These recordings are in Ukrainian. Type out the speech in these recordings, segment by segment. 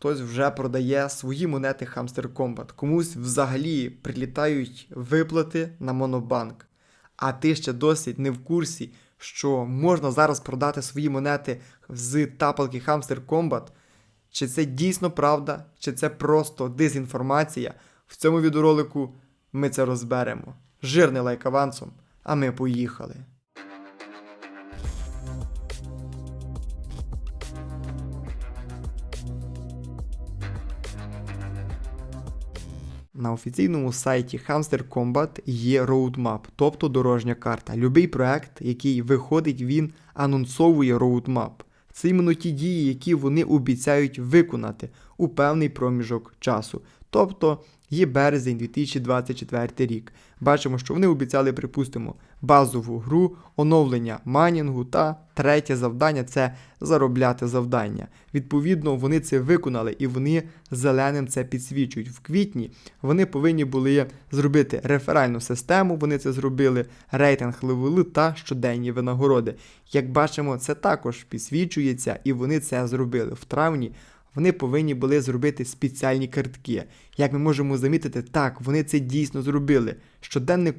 Хтось вже продає свої монети Hamster Combat. Комусь взагалі прилітають виплати на Монобанк. А ти ще досить не в курсі, що можна зараз продати свої монети з тапалки Hamster Combat. Чи це дійсно правда, чи це просто дезінформація? В цьому відеоролику ми це розберемо. Жирний лайк авансом, а ми поїхали. На офіційному сайті Hamster Combat є roadmap, тобто дорожня карта. Любий проект, який виходить, він анонсовує roadmap. Це іменно ті дії, які вони обіцяють виконати у певний проміжок часу. Тобто є березень 2024 рік. Бачимо, що вони обіцяли, припустимо, базову гру, оновлення майнінгу та третє завдання це заробляти завдання. Відповідно, вони це виконали і вони зеленим це підсвічують. В квітні вони повинні були зробити реферальну систему, вони це зробили, рейтинг левели та щоденні винагороди. Як бачимо, це також підсвічується, і вони це зробили в травні. Вони повинні були зробити спеціальні картки. Як ми можемо замітити, так, вони це дійсно зробили. Щоденне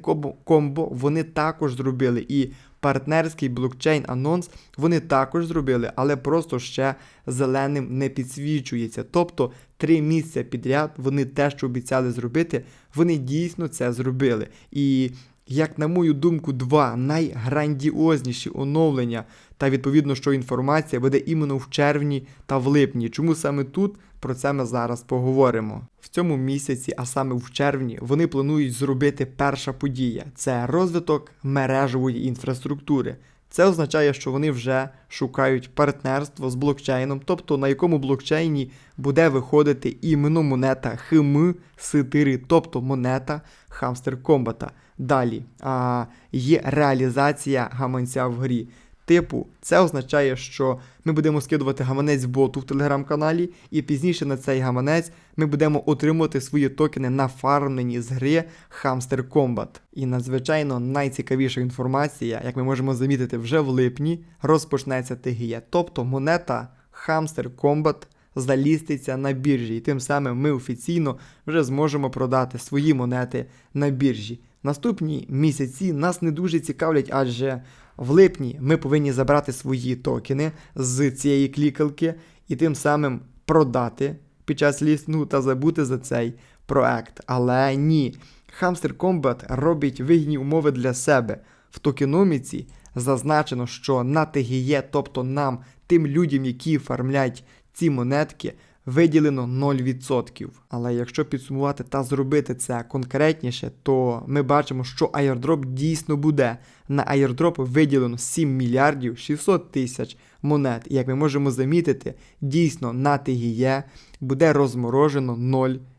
комбо, вони також зробили. І партнерський блокчейн анонс вони також зробили, але просто ще зеленим не підсвічується. Тобто три місяці підряд вони те, що обіцяли зробити, вони дійсно це зробили. І як на мою думку, два найграндіозніші оновлення, та відповідно, що інформація буде іменно в червні та в липні. Чому саме тут? Про це ми зараз поговоримо. В цьому місяці, а саме в червні, вони планують зробити перша подія це розвиток мережевої інфраструктури. Це означає, що вони вже шукають партнерство з блокчейном, тобто на якому блокчейні буде виходити іменно монета ХМ4, тобто монета Hamster Combat. Далі а, є реалізація гаманця в грі. Типу, це означає, що ми будемо скидувати гаманець боту в телеграм-каналі, і пізніше на цей гаманець ми будемо отримувати свої токени нафармлені з гри Hamster Combat. І надзвичайно найцікавіша інформація, як ми можемо замітити, вже в липні розпочнеться ТГЄ. Тобто монета Hamster Combat заліститься на біржі, і тим самим ми офіційно вже зможемо продати свої монети на біржі. Наступні місяці нас не дуже цікавлять, адже в липні ми повинні забрати свої токени з цієї клікалки і тим самим продати під час лістингу та забути за цей проект. Але ні, Hamster Combat робить вигідні умови для себе. В токеноміці зазначено, що на ТГЄ, тобто нам, тим людям, які фармлять ці монетки, виділено 0%. Але якщо підсумувати та зробити це конкретніше, то ми бачимо, що airdrop дійсно буде. На airdrop виділено 7 мільярдів 600 тисяч монет. І як ми можемо замітити, дійсно на ТГЄ буде розморожено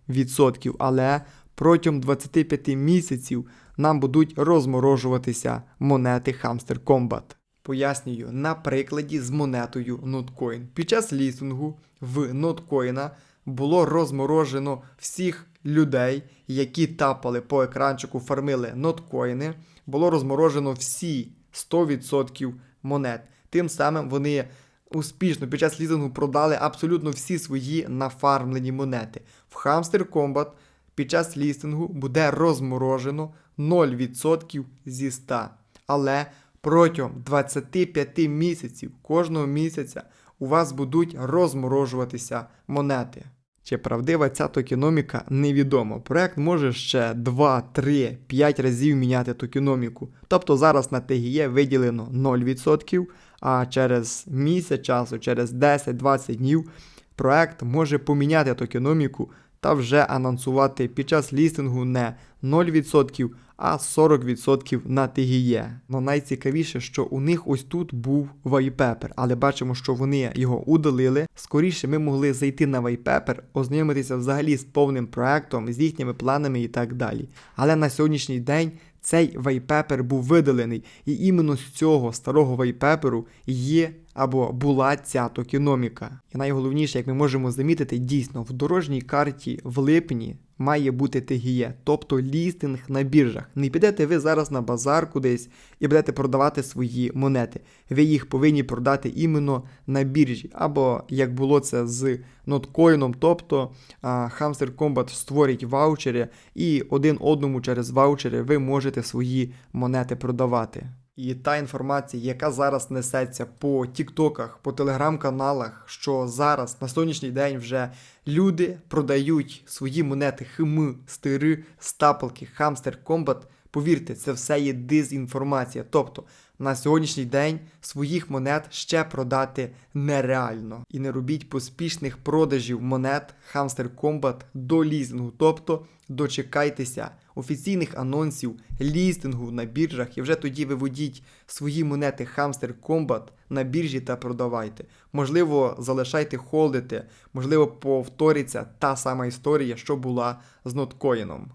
0%. Але протягом 25 місяців нам будуть розморожуватися монети Hamster Combat. Пояснюю на прикладі з монетою Notcoin. Під час лістингу в Notcoin було розморожено всіх людей, які тапали по екранчику, фармили Notcoin, було розморожено всі 100% монет. Тим самим вони успішно під час лізингу продали абсолютно всі свої нафармлені монети. В Hamster Combat під час лістингу буде розморожено 0% зі 100. Але протягом 25 місяців кожного місяця у вас будуть розморожуватися монети. Чи правдива ця токеноміка, невідомо. Проект може ще 2, 3, 5 разів міняти токеноміку. Тобто зараз на ТГЄ виділено 0%, а через місяць часу, через 10-20 днів, проект може поміняти токеноміку та вже анонсувати під час лістингу не 0%, а 40% на ТГЄ. Но найцікавіше, що у них ось тут був вайпепер, але бачимо, що вони його удалили. Скоріше ми могли зайти на вайпепер, ознайомитися взагалі з повним проектом, з їхніми планами і так далі. Але на сьогоднішній день цей вайпепер був видалений, і іменно з цього старого вайпеперу є або була ця токеноміка. І найголовніше, як ми можемо замітити, дійсно в дорожній карті в липні має бути ТГЄ, тобто лістинг на біржах. Не підете ви зараз на базар кудись і будете продавати свої монети. Ви їх повинні продати іменно на біржі, або як було це з ноткоїном, тобто Hamster Combat створить ваучери, і один одному через ваучери ви можете свої монети продавати. І та інформація, яка зараз несеться по тіктоках, по телеграм-каналах, що зараз на сьогоднішній день вже люди продають свої монети хм, стири, стапелки, хамстер, комбат. Повірте, це все є дезінформація. Тобто на сьогоднішній день своїх монет ще продати нереально. І не робіть поспішних продажів монет Hamster Combat до лізингу. Тобто дочекайтеся офіційних анонсів лістингу на біржах і вже тоді виводіть свої монети Hamster Combat на біржі та продавайте. Можливо, залишайте холдити, можливо, повториться та сама історія, що була з ноткоїном.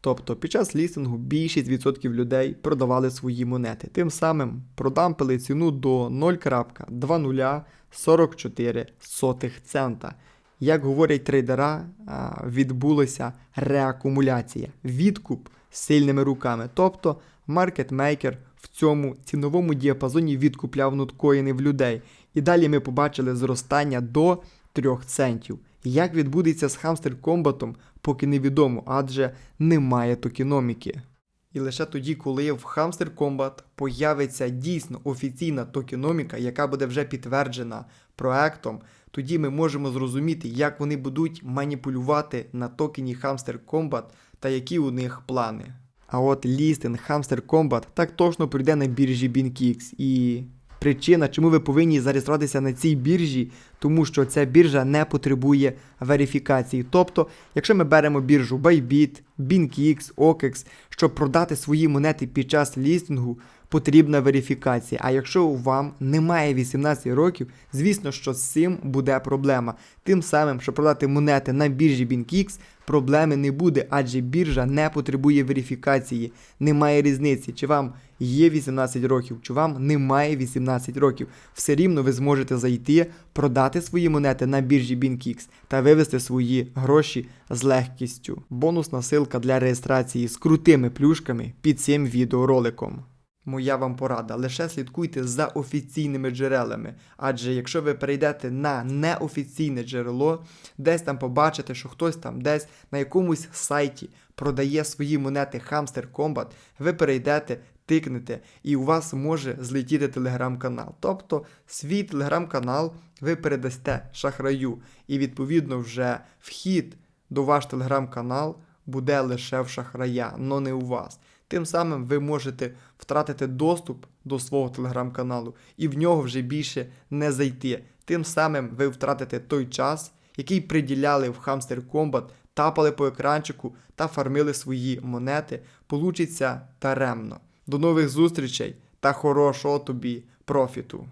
Тобто під час лістингу більшість відсотків людей продавали свої монети. Тим самим продампили ціну до 0,2044 цента. Як говорять трейдера, відбулася реакумуляція, відкуп сильними руками. Тобто маркетмейкер в цьому ціновому діапазоні відкупляв ноткоїни в людей. І далі ми побачили зростання до 3 центів. Як відбудеться з Хамстер Комбатом, поки невідомо, адже немає токеноміки. І лише тоді, коли в Hamster Combat появиться дійсно офіційна токеноміка, яка буде вже підтверджена проектом, тоді ми можемо зрозуміти, як вони будуть маніпулювати на токені Hamster Combat та які у них плани. А от лістинг Hamster Combat так точно прийде на біржі BinkX. І причина, чому ви повинні зареєструватися на цій біржі, тому що ця біржа не потребує верифікації. Тобто, якщо ми беремо біржу Bybit, BinkX, OKEX, щоб продати свої монети під час лістингу, потрібна верифікація. А якщо вам немає 18 років, звісно, що з цим буде проблема. Тим самим, щоб продати монети на біржі BinkX, проблеми не буде, адже біржа не потребує верифікації. Немає різниці, чи вам є 18 років, чи вам немає 18 років. Все рівно ви зможете зайти, продати свої монети на біржі BinkX та вивести свої гроші з легкістю. Бонусна силка для реєстрації з крутими плюшками під цим відеороликом. Моя вам порада, лише слідкуйте за офіційними джерелами, адже якщо ви перейдете на неофіційне джерело, десь там побачите, що хтось там десь на якомусь сайті продає свої монети Hamster Combat, ви перейдете, тикнете, і у вас може злетіти телеграм-канал. Тобто свій телеграм-канал ви передасте шахраю, і відповідно вже вхід до ваш телеграм-канал буде лише в шахрая, но не у вас. Тим самим ви можете втратити доступ до свого телеграм-каналу і в нього вже більше не зайти. Тим самим ви втратите той час, який приділяли в Hamster Combat, тапали по екранчику та фармили свої монети. Получиться таремно. До нових зустрічей та хорошого тобі профіту!